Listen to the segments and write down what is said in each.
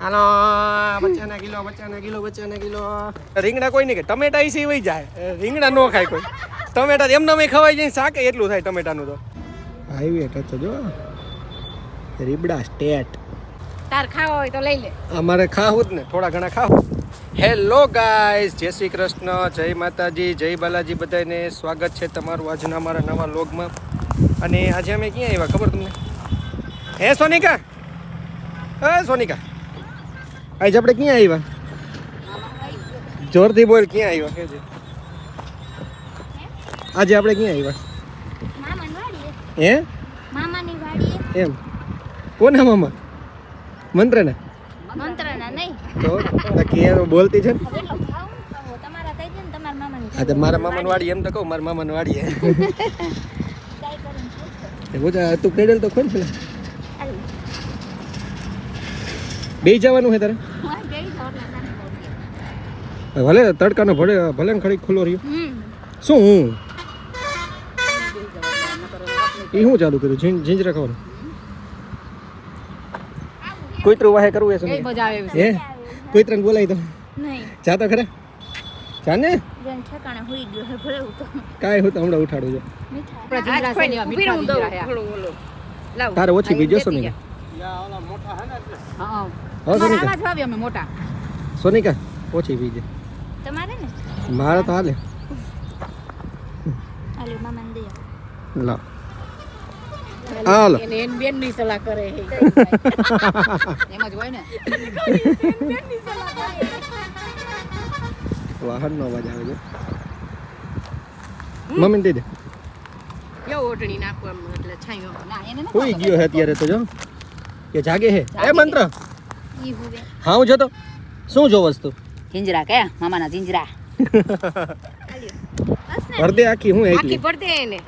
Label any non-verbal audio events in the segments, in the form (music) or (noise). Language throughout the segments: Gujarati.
હાલો બચ્ચાના કિલો બચ્ચાના કિલો બચ્ચાના કિલો. રીંગણા કોઈ નહીં કે? ટમેટા ઈ વહી જાય. રીંગણા નો ખાય કોઈ. ટમેટા એમને અમે ખવાઈ જાય શાકે એટલું થાય ટમેટાનું તો. હાઈવે ટચ જો. રીબડા સ્ટેટ. તાર ખાવા હોય તો લઈ લે. અમારે ખાવું જ ને થોડા ઘણા ખાવું હેલો ગાઈસ જય શ્રી કૃષ્ણ જય માતાજી જય બાલાજી બધાને સ્વાગત છે તમારું આજના અમારા નવા લોગમાં અને આજે અમે ક્યાં આવ્યા ખબર તમને? હે સોનિકા? હે સોનિકા? આજે આપણે ક્યાં આવ્યા જોરથી બોલ ક્યાં આવ્યા આજે આપણે ક્યાં આવ્યા હે? મામાની વાડીએ. એમ. કોના મામા? મંત્રને? મંત્રના નહીં. તો બોલતી છે હા તો મારા મામાની વાડી એમ તો કહું મારા મામાની વાડી (laughs) તું કેડેલ તો ખોલ પેલા હાલ. બે જવાનું છે તારે? હું. ભલે તડકાનો ભલે ભલે ને ખડી ખુલ્લો રહ્યો. શું હું? એ શું ચાલુ કર્યું? ઝીંજ ઝીંજરા ખાવાનું કોઈતરું વાહે કરવું એ આવે હે? કોઈતરને બોલાવી તો નહીં. જા તો ખરા જા ને હે હું કાંઈ હું તો હમણાં ઉઠાડું છું. તારે ઓછી બીજો સોનિકા હા. સોનિકા. મોટા. સોનિકા ઓછી બીજે તમારે ને? મારે તો હાલે. હાલો મામાને દે લા. હાલો એને એન બેનની સલાહ કરે હે. એમ જ હોય ને? વાહનનો અવાજ આવે છે. મમ્મીને દઈ દે. નાખવા એમ એટલે છાંયો. ના એને ન કોઈ ગયો હે અત્યારે તો જો. કે જાગે હે. એ મંત્ર. હા હું જોતો. શું જો વસ્તુ? જીંજરા કે મામાના ને. ભરદે આખી હું આખી એકલી એને.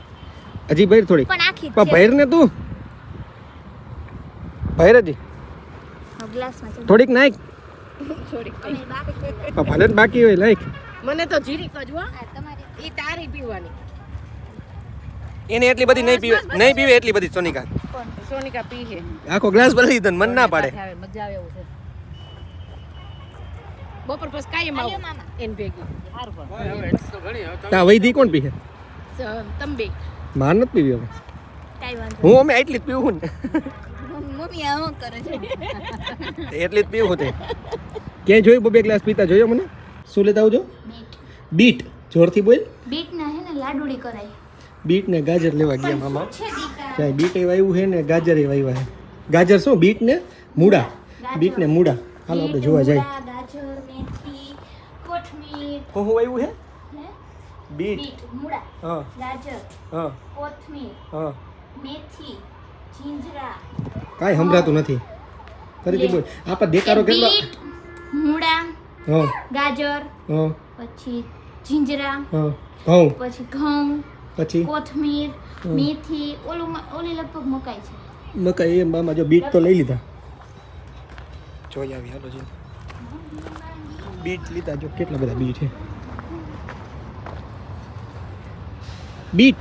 હજી ભૈર થોડી પણ આખી પણ ભૈર ને તું? ભૈર હજી. થોડીક નાખ. થોડીક. ભલે જ બાકી હોય લાઈક. મને તો જીરીક જ હો. આ ઈ તારી પીવાની. એને એટલી બધી નહીં પીવે નહીં પીવે એટલી બધી સોનિકા. સોનિકા પી આખો ગ્લાસ ભરી દીધો મન ના પાડે. આવે મજા આવે એવું છે. બપોર પછી કાયમ હાલ્યો એન ભેગી. હારું તા વૈધી કોણ પીએ તંબે માર નથી પીવી હવે. હું અમે એટલી જ પીવું ને. મમ્મી આ કરે છે? એટલી જ પીવું તે. ક્યાંય જોયું બબે ગ્લાસ પીતા? જોયો મને? શું લેતા આવજો? બીટ. બીટ. જોરથી બોલ. બીટ ના હે ને લાડુડી કરાય. બીટ ને ગાજર લેવા ગયા મામા. છે બીટ? એ વાવ્યું છે ને ગાજર એ વાવ્યા છે ગાજર શું? બીટ ને મૂળા. બીટ ને મૂળા. હાલો આપણે જોવા ગાજર હું? હું? આવ્યું છે બીટ મૂળા. હા. ગાજર. હા. કોથમીર. હા. મેથી. જીંજરા. કાંઈ સંભળાતું નથી. ફરીથી બોલ. આપણે દેકારો કેટલો? મૂળા હા. ગાજર હા. પછી જીંજરા હા. ઘઉં. પછી ઘઉં. પછી? કોથમીર મેથી ઓલું મ- ઓલી લગભગ મકાઈ છે. મકાઈ એમ મામા જો બીટ તો લઈ લીધા. જોઈ આવી હાલો જી બીટ લીધા જો કેટલા બધા બીટ છે. બીટ.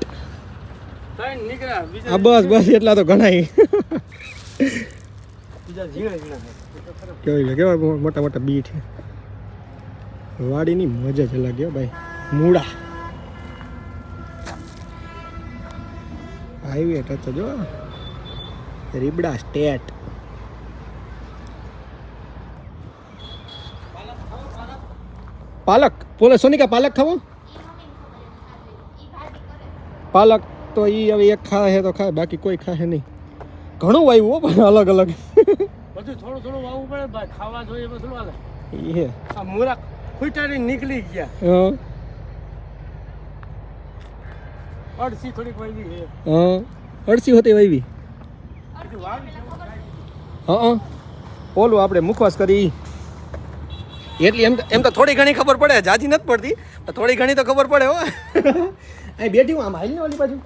આ બસ બસ એટલા તો ઘણાય. કેવી કેવા મોટા મોટા બીટ છે. વાડીની મજા જ અલગ હો ભાઈ. મૂળા. હાઈવે ટચ જો. રીબડા સ્ટેટ. પાલક. બોલે સોનિકા પાલક ખાવો? પાલક તો એ હવે એક ખાય તો ખાય બાકી કોઈ ખાય નહીં. ઘણું વાવ્યું હો પણ અલગ અલગ. બધું થોડું થોડું વાવવું પડે ખાવા જોઈએ બધું આ મૂરા ખૂટાડી નીકળી ગયા હા અડસી થોડીક વાવી છે. હા અડસી હોતી વાવી. હા ઓલું આપણે મુખવાસ કરી. એટલી એમ એમ તો થોડી ઘણી ખબર પડે, જાજી નથી પડતી, પણ થોડી ઘણી તો ખબર પડે, હો. અહીં બેઠી હું, આમ હાલ ને ઓલી બાજુ?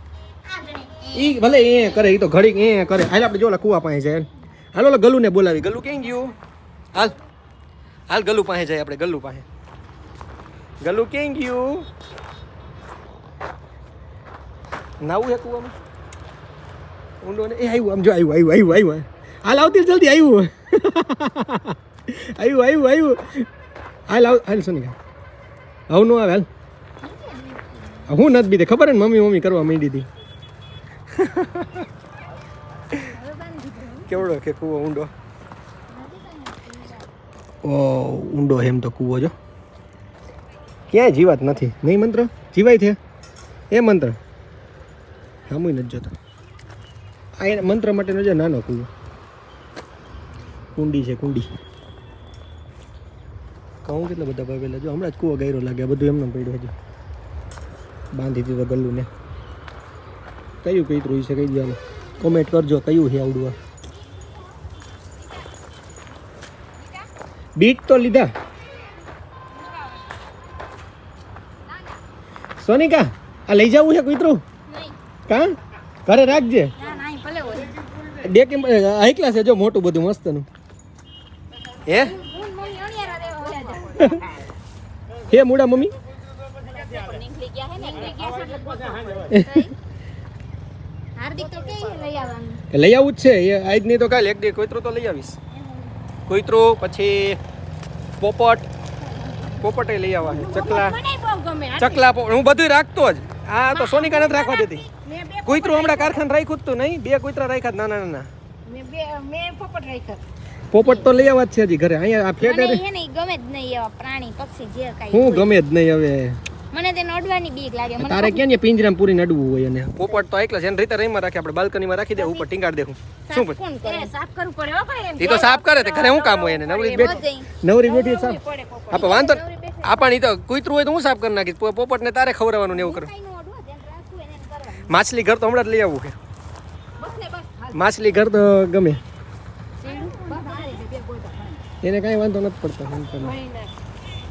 ઈ ભલે એ કરે એ તો ઘડીક એ કરે. હાલ આપણે જોલા કુવા પાસે જાય. હાલ ઓલા ગલુને બોલાવી. ગલુ ક્યાં ગયું? હાલ. હાલ ગલુ પાસે જાય આપણે, ગલુ પાસે. ગલુ ક્યાં ગયું? નાવું હે કુવામાં? ઊંડો ને એ આવ્યું આમ જો આવ્યું આવ્યું આવ્યું આવ્યું. હાલ આવતી જલ્દી, આવ્યું. (laughs) આવ્યું આવ્યું આવ્યું. હાલ આવ હાલ સોનિકા આવું નો આવે, હાલ. હું નથી બીતે, ખબર ને મમ્મી મમ્મી કરવા માંડી હતી. કેવડો કે કૂવો, ઊંડો? ઓ, ઊંડો એમ તો કૂવો, જો. ક્યાંય જીવાત નથી. નહીં મંત્ર? જીવાય છે? એ મંત્ર? સામુય નથી જોતો. આ એને મંત્ર માટેનો છે નાનો કુવો કુંડી છે, કુંડી. કહું કેટલા બધા ભાવેલા જો, હમણાં જ કૂવો ગાયરો લાગે બધું એમને પડ્યું હજુ. બાંધી દીધું ગલ્લું ને કયું કઈ છે કહી દેવાનું કોમેન્ટ કરજો, કયું છે આવડું બીટ તો લીધા. સોનિકા, આ લઈ જવું છે કુતરું? કા? ઘરે રાખજે. ડેકી ક્લાસ છે જો મોટું બધું મસ્તનું. હે? હું મૂડા મમ્મી નીકળી ગયા હે ને નીકળી ગયા છે એટલે ગોતવા હાર્દિક તો કે લઈ આવવાનું. આવું જ છે. એ આજ નહીં તો કાલે એક દે કોઈતરું તો લઈ આવીશ. કોઈતરું પછી પોપટ. પોપટે લઈ આવવા ચકલા ચકલા હું બધું રાખતો જ. આ તો સોનિકા નથી રાખવા દેતી. કુતરું હમણાં કારખાન રાખ્યું તું નહીં બે કુતરા રાખ્યા નાના નાના. મેં બે મેં પોપટ રાખ્યા. પોપટ તો લઈ આવવા જ છે હજી ઘરે. અહીંયા આ ફેટે ગમે જ નહીં એવા પ્રાણી પક્ષી જે કાઈ હું ગમે જ નહીં હવે. મને તે નડવાની બીક લાગે. મને તારે ને પિંજરામાં પૂરી નડવું હોય અને. પોપટ તો એકલા છે. એને રીતે રહીમાં રાખે. આપણે બાલ્કનીમાં રાખી દે ઉપર ટીંગાડ દેવું શું પછી કોણ કરે? એ સાફ કરવું પડે હો ભાઈ એમ. એ તો સાફ કરે. તે ઘરે શું કામ હોય એને? નવરી બેઠી. નવરી બેઠી સાફ. પડે આપણે વાંધો આપણ ઈ તો કૂતરું હોય તો હું સાફ કરી નાખીશ. પોપટને તારે ખવરાવવાનું ને એવું કરું કાંઈ નો અડવા ધ્યાન રાખવું એને એમ કરવાનું. માછલી ઘર તો હમણાં જ લઈ આવું કે બસ ને બસ હાલ. માછલી ઘર તો ગમે. એને કાંઈ વાંધો નથી પડતો.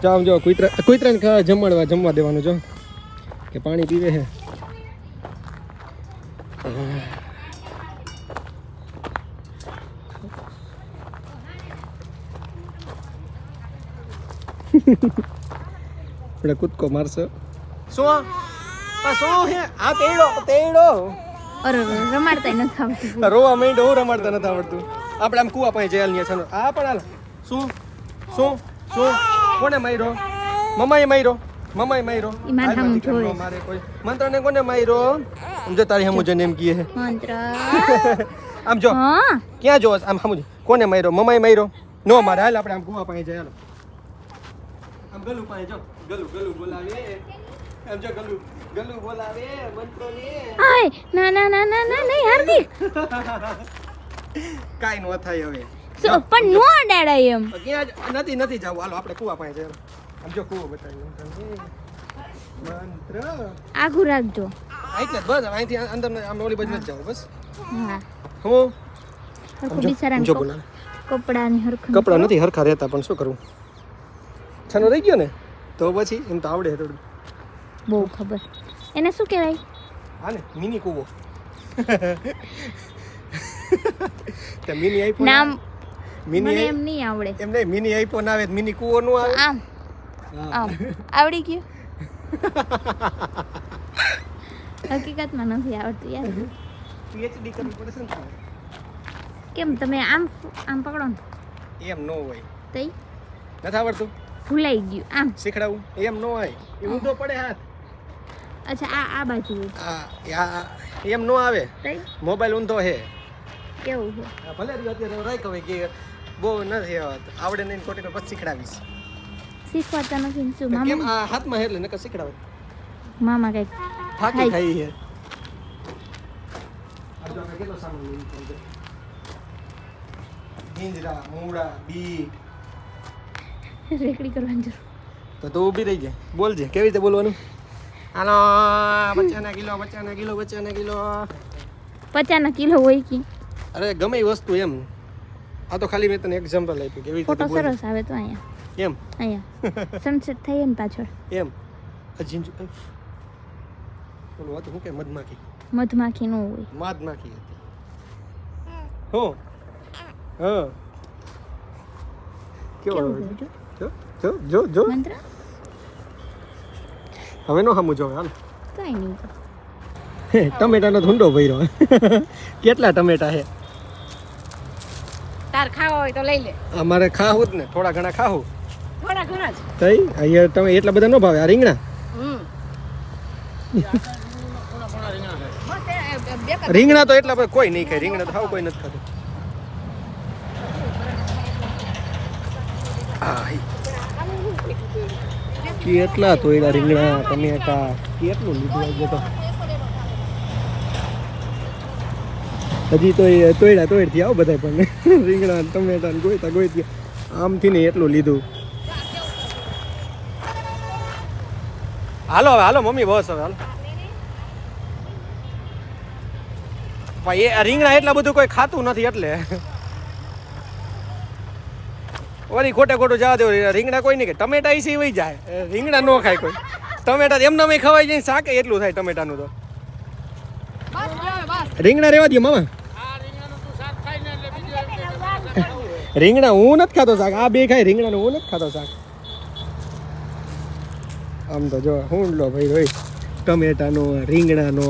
જો આમ જો કુતરા કુતરાને જમાડવા જમવા દેવાનું જો. કે પાણી પીવે છે. (laughs) આપણે કૂદકો મારશે. શું? શું હે આ તેડો તેડો. અરે નથી રોવા હું રમાડતા નથી આવડતું. આપણે આમ કુવા પાસે જેલની છે આ પણ હાલ. શું? શું? શું? કોને માર્યો? મમ્માએ માર્યો? મમ્માએ માર્યો? મારા કોઈ. મંત્રને કોને માર્યો? જો તારી હમુ જને એમ કીએ મંત્ર. (laughs) આમ જો. હા. ક્યાં જો? આમ હમુ કોને માર્યો? મમ્માએ માર્યો? નો મારે. હાલ આપણે આમ કુવા પાસે જાય હાલો આમ ગલુ પાસે જો. ગલુ ગલુ બોલાવે. આમ જો ગલુ ગલુ બોલાવે મંત્રોને. આય ના ના ના ના ના નહીં હાર્દિક. (laughs) કાઈ નો થાય હવે. પણ નો અડાડાય એમ. ક્યાં નથી નથી જવું. હાલો આપણે કુવા પાસે આમ જો કુવો તમને. મંત્ર. આઘું રાખજો. એટલે બસ અહીંથી અંદર આમ ઓલી બાજુ નથી જવું બસ. હા. હું. હરખું જો જો બોલા કપડાની હરખું કપડા નથી હરખા રહેતા પણ શું કરવું છનો રહી ગયો ને? તો પછી એમ તો આવડે થોડું. બહુ ખબર. એને શું કહેવાય? હા ને મિની કૂવો. તે મિની આઈફોન નામ મિની મને એમ નહીં આવડે. એમ નહીં મિની આઈફોન આવે મિની કૂવો નું આવે? આમ. આમ. આવડી ગયું? હકીકતમાં નથી આવડતું યાર. પીએચડી કરવી પડે છે ને કેમ તમે આમ આમ પકડો ને? એમ નો હોય. તઈ? નથી આવડતું? ભૂલાઈ ગયું આમ. શીખડાવું? એમ નો હોય. એ ઊંધો પડે હાથ. અચ્છા આ આ બાજુ. આ એમ નો આવે? મોબાઈલ ઊંધો હે. કેવું છે? ભલે રહ્યો અત્યારે રાખ હવે કે બહુ નથી આવડતું. આવડે નહીં ખોટી તો પછી શીખડાવીશ. શીખવાતા નથી શું? મામા કેમ આ હાથમાં હે એટલે નકર શીખડાવે? મામા કંઈક ફાકી ખાઈ. કેટલો સામાન છે. જીંજરા મૂળા બી રેકડી કરવાની જરૂર. તો તું ઊભી રહી જાય બોલજે કેવી રીતે બોલવાનું? હાલો બચ્ચાના કિલો બચ્ચાના કિલો બચ્ચાના કિલો. પચાના કિલો હોય કે. અરે ગમે વસ્તુ એમ. આ તો ખાલી મેં તને એક્ઝામ્પલ આપ્યું કેવી ફોટો સરસ આવે તો અહીંયા. એમ? અહીંયા. સનસેટ થઈ ને પાછળ. એમ? આ જીંજુ બોલો હતું શું કે મધમાખી? મધમાખી નો હોય. મધમાખી હતી. હું. હા. કેવો જો જો જો જો. મંત્ર? હવે નો સામું જોવે હાલ. કઈ નહીં. ટમેટાનો ધૂંડો ભર્યો. કેટલા ટમેટા છે તાર ખાવા હોય તો લઈ લે. અમારે ખાવું જ ને થોડા ઘણા ખાવું. થોડા ઘણા જ. તઈ? અહીંયા તમે એટલા બધા ન ભાવે આ રીંગણા? રીંગણા તો એટલા બધા કોઈ નહીં ખાય રીંગણા તો હાવ કોઈ નથી ખાતું. હી. કેટલા તોયડા રીંગણા, ટમેટા કેટલું લીધું આજે તો. હજી તો એ તોયડા તોયડથી આવ બધા પણ. (laughs) રીંગણા ટમેટા ને ગોઈતા ગોઈતી. આમથી ને એટલું લીધું. હાલો હવે, હાલો, મમ્મી, બસ હવે, હાલો. ભાઈ એ રીંગણા એટલા બધું કોઈ ખાતું નથી એટલે. વળી ખોટે ખોટું જવા દેવું રીંગણા કોઈ નહીં કે ટમેટા ઈ વહી જાય. રીંગણા ન ખાય કોઈ. ટમેટા એમને અમે ખવાય જાય શાકે એટલું થાય ટમેટાનું તો. રીંગણા રેવા દે મામા. રીંગણા હું નથી ખાતો શાક. આ બે ખાય રીંગણાનું હું નથી ખાતો શાક. આમ તો જો હું લો ભાઈ ભાઈ ટમેટાનો રીંગણાનો.